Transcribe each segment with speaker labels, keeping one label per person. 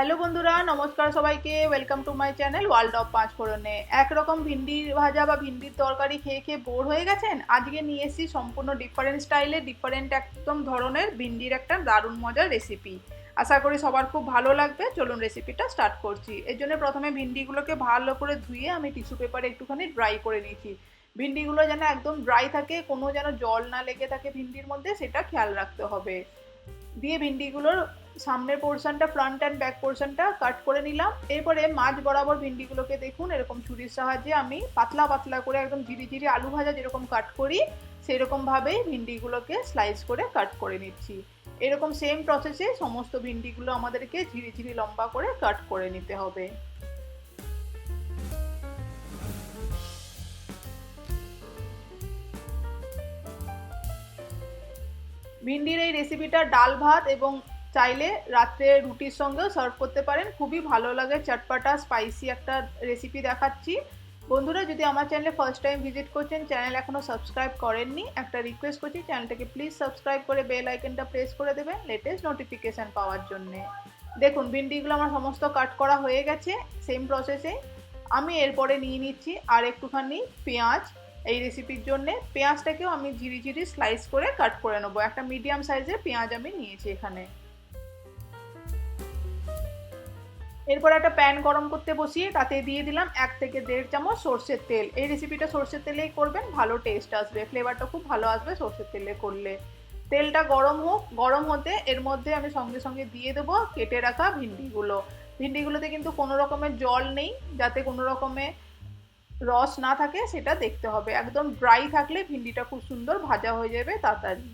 Speaker 1: Hello বন্ধুরা, নমস্কার সবাইকে। Welcome to my channel world of পাঁচ ফোড়নে একরকম ভিন্ডির ভাজা বা ভিন্ডির তরকারি খেয়ে খেয়ে বোর হয়ে গেছেন? আজকে নিয়ে এসেছি সম্পূর্ণ ডিফারেন্ট স্টাইলে ডিফারেন্ট একদম ধরনের ভিন্ডির একটা দারুণ মজার রেসিপি আশা করি সবার খুব ভালো লাগবে। চলুন রেসিপিটা স্টার্ট করছি। এর জন্য প্রথমে ভিন্ডিগুলোকে ভালো করে ধুয়ে আমি টিস্যু পেপারে একটুখানি ড্রাই করে নিয়েছি। ভিন্ডিগুলো যেন একদম ড্রাই থাকে, কোনো যেন জল না লেগে থাকে ভিন্ডির মধ্যে, সেটা খেয়াল রাখতে হবে। দিয়ে ভিন্ডিগুলোর সামনের পোর্শনটা ফ্রন্ট অ্যান্ড ব্যাক পোর্শনটা কাট করে নিলাম। এরপরে মাছ বরাবর ভিন্ডিগুলোকে দেখুন, এরকম ছুরির সাহায্যে আমি পাতলা পাতলা করে একদম ঝিরি ঝিরি আলু ভাজা যেরকম কাট করি, সেরকমভাবেই ভিন্ডিগুলোকে স্লাইস করে কাট করে নিচ্ছি। এরকম সেম প্রসেসে সমস্ত ভিন্ডিগুলো আমাদেরকে ঝিরি ঝিরি লম্বা করে কাট করে নিতে হবে। ভিন্ডির এই রেসিপিটা ডাল ভাত এবং চাইলে রাত্রে রুটির সঙ্গেও সার্ভ করতে পারেন। খুবই ভালো লাগে, চটপাটা স্পাইসি একটা রেসিপি দেখাচ্ছি। বন্ধুরা, যদি আমার চ্যানেলে ফার্স্ট টাইম ভিজিট করছেন চ্যানেল এখনও সাবস্ক্রাইব করেননি, একটা রিকোয়েস্ট করছি চ্যানেলটাকে প্লিজ সাবস্ক্রাইব করে বেল আইকনটা প্রেস করে দেবেন লেটেস্ট নোটিফিকেশান পাওয়ার জন্যে। দেখুন, ভিন্ডিগুলো আমার সমস্ত কাট করা হয়ে গেছে সেম প্রসেসে আমি এরপরে নিয়ে নিচ্ছি আর একটুখানি পেঁয়াজ এই রেসিপির জন্যে পেঁয়াজটাকেও আমি ঝিরি ঝিরি স্লাইস করে কাট করে নেব। একটা মিডিয়াম সাইজের পেঁয়াজ আমি নিয়েছি এখানে। এরপর একটা প্যান গরম করতে বসিয়ে তাতে দিয়ে দিলাম এক থেকে দেড় চামচ সর্ষের তেল। এই রেসিপিটা সর্ষের তেলেই করবেন, ভালো টেস্ট আসবে। ফ্লেভারটা খুব ভালো আসবে সর্ষের তেলে করলে। তেলটা গরম হোক, গরম হতে এর মধ্যে আমি সঙ্গে সঙ্গে দিয়ে দেবো কেটে রাখা ভিন্ডিগুলো। ভিন্ডিগুলোতে কিন্তু কোনো রকমের জল নেই, যাতে কোনো রকমের রস না থাকে সেটা দেখতে হবে। একদম ড্রাই থাকলে ভিন্ডিটা খুব সুন্দর ভাজা হয়ে যাবে তাড়াতাড়ি।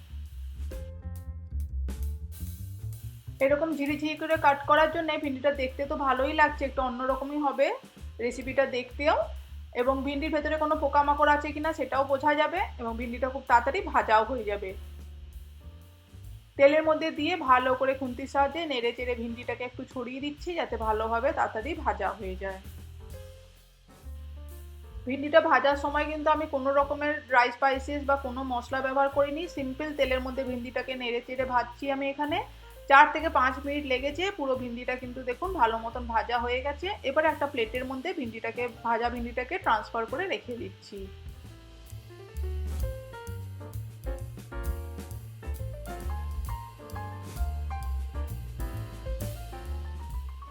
Speaker 1: এরকম ঝিরি ঝিরি করে কাট করার জন্য ভিন্ডিটা দেখতে তো ভালোই লাগছে, একটু অন্যরকমই হবে। রেসিপিটা দেখতেও। এবং ভিন্ডির ভেতরে কোনো পোকামাকড় আছে কিনা সেটাও বোঝা যাবে এবং ভিন্ডিটা খুব তাড়াতাড়ি ভাজাও হয়ে যাবে। তেলের মধ্যে দিয়ে ভালো করে খুন্তির সাহায্যে নেড়ে চেড়ে ভিন্ডিটাকে একটু ছড়িয়ে দিচ্ছি যাতে ভালোভাবে তাড়াতাড়ি ভাজা হয়ে যায়। ভিন্ডিটা ভাজার সময় কিন্তু আমি কোনো রকমের ড্রাই স্পাইসেস বা কোনো মশলা ব্যবহার করিনি। সিম্পল তেলের মধ্যে ভিন্ডিটাকে নেড়ে চেড়ে ভাজছি আমি এখানে। চার থেকে পাঁচ মিনিট লেগেছে, পুরো ভিন্ডিটা কিন্তু দেখুন ভালো মতন ভাজা হয়ে গেছে। এবার একটা প্লেটের মধ্যে ভিন্ডিটাকে, ভাজা ভিন্ডিটাকে ট্রান্সফার করে রেখে দিচ্ছি।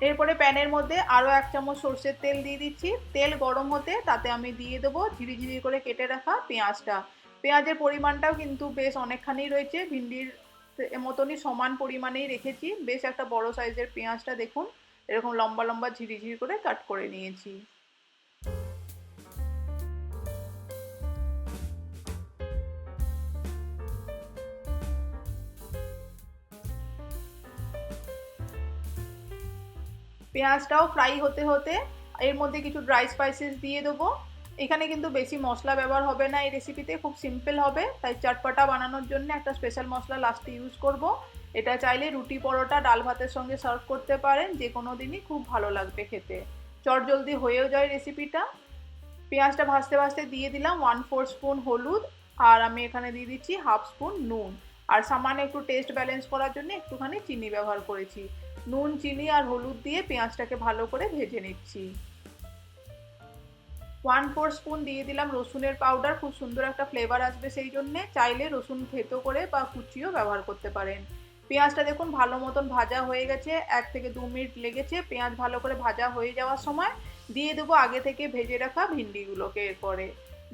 Speaker 1: এরপরে প্যানের মধ্যে আরও এক চামচ সর্ষের তেল দিয়ে দিচ্ছি। তেল গরম হতে তাতে আমি দিয়ে দেবো ঝিরি ঝিরি করে কেটে রাখা পেঁয়াজটা। পেঁয়াজের পরিমাণটাও কিন্তু বেশ অনেকখানি রয়েছে। ভিন্ডির মতনই সমান পরিমাণেই রেখেছি। বেশ একটা বড় সাইজের পেঁয়াজটা দেখুন। এরকম লম্বা লম্বা ঝিরি ঝিরি করে কাট করে নিয়েছি। পেঁয়াজটাও ফ্রাই হতে হতে এর মধ্যে কিছু ড্রাই স্পাইসেস দিয়ে দেবো। এখানে কিন্তু বেশি মশলা ব্যবহার হবে না এই রেসিপিতে খুব সিম্পল হবে। তাই চটপটা বানানোর জন্য একটা স্পেশাল মশলা লাস্টে ইউজ করব। এটা চাইলে রুটি পরোটা, ডাল ভাতের সঙ্গে সার্ভ করতে পারেন। যে কোনো দিনই খুব ভালো লাগবে খেতে। চটজলদি হয়েও যায় রেসিপিটা পেঁয়াজটা ভাজতে ভাজতে দিয়ে দিলাম ওয়ান ফোর স্পুন হলুদ আর আমি এখানে দিয়ে দিচ্ছি হাফ স্পুন নুন। আর সামান্য একটু টেস্ট ব্যালেন্স করার জন্য একটুখানি চিনি ব্যবহার করেছি। নুন, চিনি আর হলুদ দিয়ে পেঁয়াজটাকে ভালো করে ভেজে নিচ্ছি। ওয়ান ফোর স্পুন দিয়ে দিলাম রসুনের পাউডার খুব সুন্দর একটা ফ্লেভার আসবে সেই জন্যে। চাইলে রসুন থেতো করে বা কুচিও ব্যবহার করতে পারেন। পেঁয়াজটা দেখুন ভালো মতন ভাজা হয়ে গেছে, এক থেকে দু মিনিট লেগেছে পেঁয়াজ ভালো করে ভাজা হয়ে যাওয়ার সময়। দিয়ে দেবো আগে থেকে ভেজে রাখা ভিন্ডিগুলোকে এরপরে।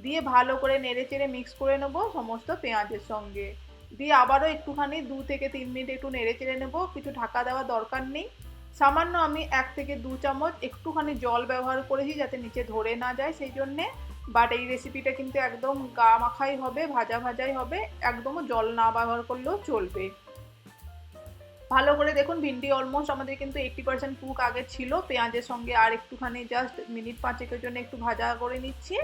Speaker 1: দিয়ে ভালো করে নেড়ে চেড়ে মিক্স করে নেব সমস্ত পেঁয়াজের সঙ্গে। দিয়ে আবারও একটুখানি দু থেকে তিন মিনিট একটু নেড়ে চেড়ে নেব, কিছু ঢাকা দেওয়ার দরকার নেই। সামান্য আমি এক থেকে দু চামচ একটুখানি জল ব্যবহার করেছি যাতে নিচে ধরে না যায় সেই জন্যে। বাট এই রেসিপিটা কিন্তু একদম গা মাখাই হবে, ভাজা ভাজাই হবে, একদমও জল না ব্যবহার করলেও চলবে। ভালো করে দেখুন, ভিন্ডি অলমোস্ট আমাদের কিন্তু এইট্টি পার্সেন্ট কুক আগে ছিল। পেঁয়াজের সঙ্গে আর একটুখানি জাস্ট মিনিট পাঁচেকের জন্য একটু ভাজা করে নিচ্ছি।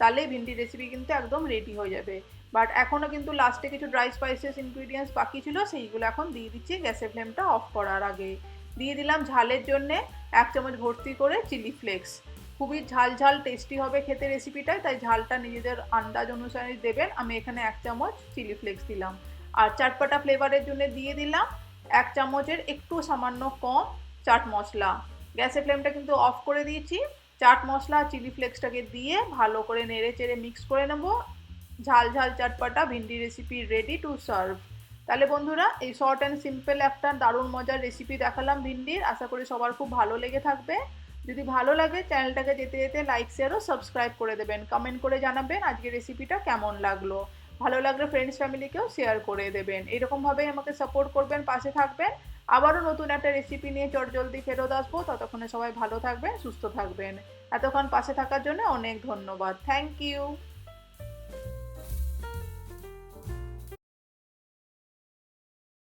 Speaker 1: তাহলে ভিন্ডি রেসিপি কিন্তু একদম রেডি হয়ে যাবে। বাট এখনও কিন্তু লাস্টে কিছু ড্রাই স্পাইসেস ইনগ্রিডিয়েন্টস বাকি ছিল, সেইগুলো এখন দিয়ে দিচ্ছি। গ্যাসের ফ্লেমটা অফ করার আগে। দিয়ে দিলাম ঝালের জন্যে এক চামচ ভর্তি করে চিলি ফ্লেক্স খুবই ঝাল ঝাল টেস্টি হবে খেতে রেসিপিটায় তাই ঝালটা নিজেদের আন্দাজ অনুসারে দেবেন। আমি এখানে এক চামচ চিলি ফ্লেক্স দিলাম। আর চাটপাটা ফ্লেভারের জন্য দিয়ে দিলাম এক চামচের একটু সামান্য কম চাট মশলা। গ্যাসের ফ্লেমটা কিন্তু অফ করে দিয়েছি। চাট মশলা চিলি ফ্লেক্সটাকে দিয়ে ভালো করে নেড়ে চেড়ে মিক্স করে নেব। ঝাল ঝাল চাটপাটা, ভিন্ডি রেসিপি রেডি টু সার্ভ তাহলে বন্ধুরা, এই শর্ট অ্যান্ড সিম্পল একটা দারুণ মজার রেসিপি দেখালাম ভিন্ডির। আশা করি সবার খুব ভালো লেগে থাকবে। যদি ভালো লাগে চ্যানেলটাকে যেতে যেতে লাইক শেয়ার ও সাবস্ক্রাইব করে দেবেন। কমেন্ট করে জানাবেন আজকে রেসিপিটা কেমন লাগল। ভালো লাগলে ফ্রেন্ডস ফ্যামিলিকেও শেয়ার করে দেবেন। এরকমভাবেই আমাকে সাপোর্ট করবেন, পাশে থাকবেন। আবারও নতুন একটা রেসিপি নিয়ে চটজলদি ফেরত আসব। ততক্ষণে সবাই ভালো থাকবেন, সুস্থ থাকবেন। এতক্ষণ পাশে থাকার জন্য অনেক ধন্যবাদ। Thank you